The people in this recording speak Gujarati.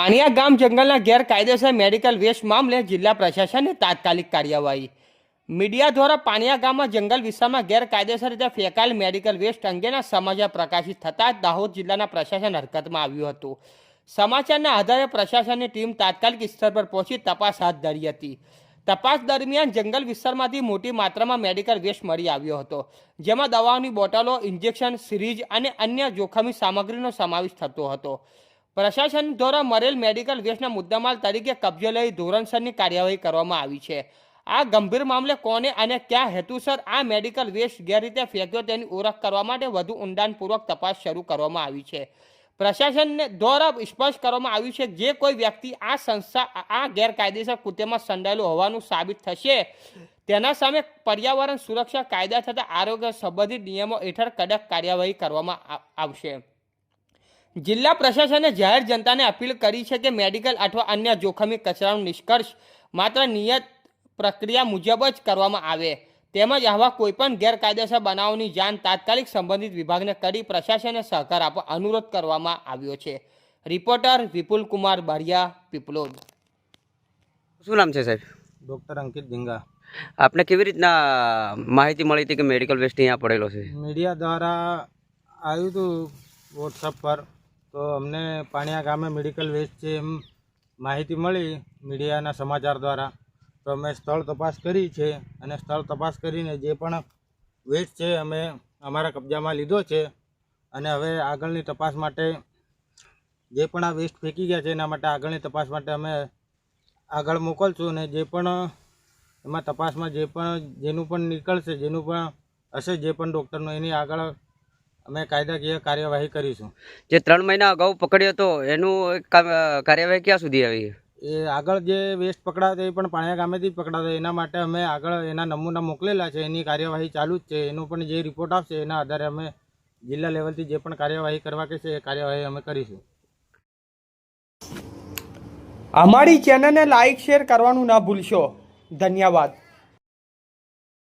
પાણિયા ગામ જંગલના ગેરકાયદેસર મેડિકલ વેસ્ટ મામલે જિલ્લા પ્રશાસનની તાત્કાલિક કાર્યવાહી. મીડિયા દ્વારા પાણિયા ગામમાં જંગલ વિસ્તારમાં ગેરકાયદેસર રીતે ફેંકાયેલ મેડિકલ વેસ્ટ અંગેના સમાચાર પ્રકાશિત થતાં દાહોદ જિલ્લાના પ્રશાસન હરકતમાં આવ્યું હતું. સમાચારના આધારે પ્રશાસનની ટીમ તાત્કાલિક સ્થળ પર પહોંચી તપાસ હાથ ધરી હતી. તપાસ દરમિયાન જંગલ વિસ્તારમાંથી મોટી માત્રામાં મેડિકલ વેસ્ટ મળી આવ્યો હતો, જેમાં દવાઓની બોટલો, ઇન્જેક્શન, સિરીજ અને અન્ય જોખમી સામગ્રીનો સમાવેશ થતો હતો. પ્રશાસન દ્વારા મરેલ મેડિકલ વેસ્ટના મુદ્દામાલ તરીકે કબજે લઈ ધોરણસરની કાર્યવાહી કરવામાં આવી છે. આ ગંભીર મામલે કોને અને ક્યાં હેતુસર આ મેડિકલ વેસ્ટ ગેરરીતે ફેંક્યો તેની ઓળખ કરવા માટે વધુ ઊંડાણપૂર્વક તપાસ શરૂ કરવામાં આવી છે. પ્રશાસન દ્વારા સ્પષ્ટ કરવામાં આવ્યું છે, જે કોઈ વ્યક્તિ આ સંસ્થા, આ ગેરકાયદેસર કૃત્યમાં સંડાયેલું હોવાનું સાબિત થશે, તેના સામે પર્યાવરણ સુરક્ષા કાયદા તથા આરોગ્ય સંબંધિત નિયમો હેઠળ કડક કાર્યવાહી કરવામાં આવશે. જિલ્લા પ્રશાસને જાહેર જનતાને અપીલ કરી છે કે મેડિકલ અથવા અન્ય જોખમી કચરાનો નિષ્કર્ષ માત્ર નિયત પ્રક્રિયા મુજબ જ કરવામાં આવે. તેમજ આવા કોઈપણ ગેરકાયદેસર બનાવની જાણ તાત્કાલિક સંબંધિત વિભાગને કરી પ્રશાસને સહકાર આપવા અનુરોધ કરવામાં આવ્યો છે. રિપોર્ટર વિપુલ કુમાર બારિયા પીપલોદ શું નામ છે સાહેબ? ડૉક્ટર અંકિત ધીંગા આપને કેવી રીતના માહિતી મળી હતી કે મેડિકલ વેસ્ટ અહીંયા પડેલો છે? મીડિયા દ્વારા આવ્યું હતું વોટ્સઅપ પર. તો અમને પાણિયા ગામે મેડિકલ વેસ્ટ છે એમ માહિતી મળી મીડિયાના સમાચાર દ્વારા. તો અમે સ્થળ તપાસ કરી છે અને સ્થળ તપાસ કરીને જે પણ વેસ્ટ છે અમે અમારા કબજામાં લીધો છે અને હવે આગળની તપાસ માટે જે પણ આ વેસ્ટ ફેંકી ગયા છે એના માટે આગળની તપાસ માટે અમે આગળ મોકલશું અને જે પણ એમાં તપાસમાં જે પણ, જેનું પણ નીકળશે, જેનું પણ હશે, જે પણ ડૉક્ટરનું એની આગળ અમે કાયદાકીય કાર્યવાહી કરીશું. જે ત્રણ મહિના અગાઉ પકડ્યો હતો એનું એક કાર્યવાહી ક્યાં સુધી આવી? એ આગળ જે વેસ્ટ પકડાતા એ પણ પાણિયા ગામેથી પકડાતો પકડાતા એના માટે અમે આગળ એના નમૂના મોકલેલા છે એની કાર્યવાહી ચાલુ જ છે એનો પણ જે રિપોર્ટ આવશે એના આધારે અમે જિલ્લા લેવલથી જે પણ કાર્યવાહી કરવા કે છે એ કાર્યવાહી અમે કરીશું. અમારી ચેનલને લાઇક શેર કરવાનું ના ભૂલશો. ધન્યવાદ.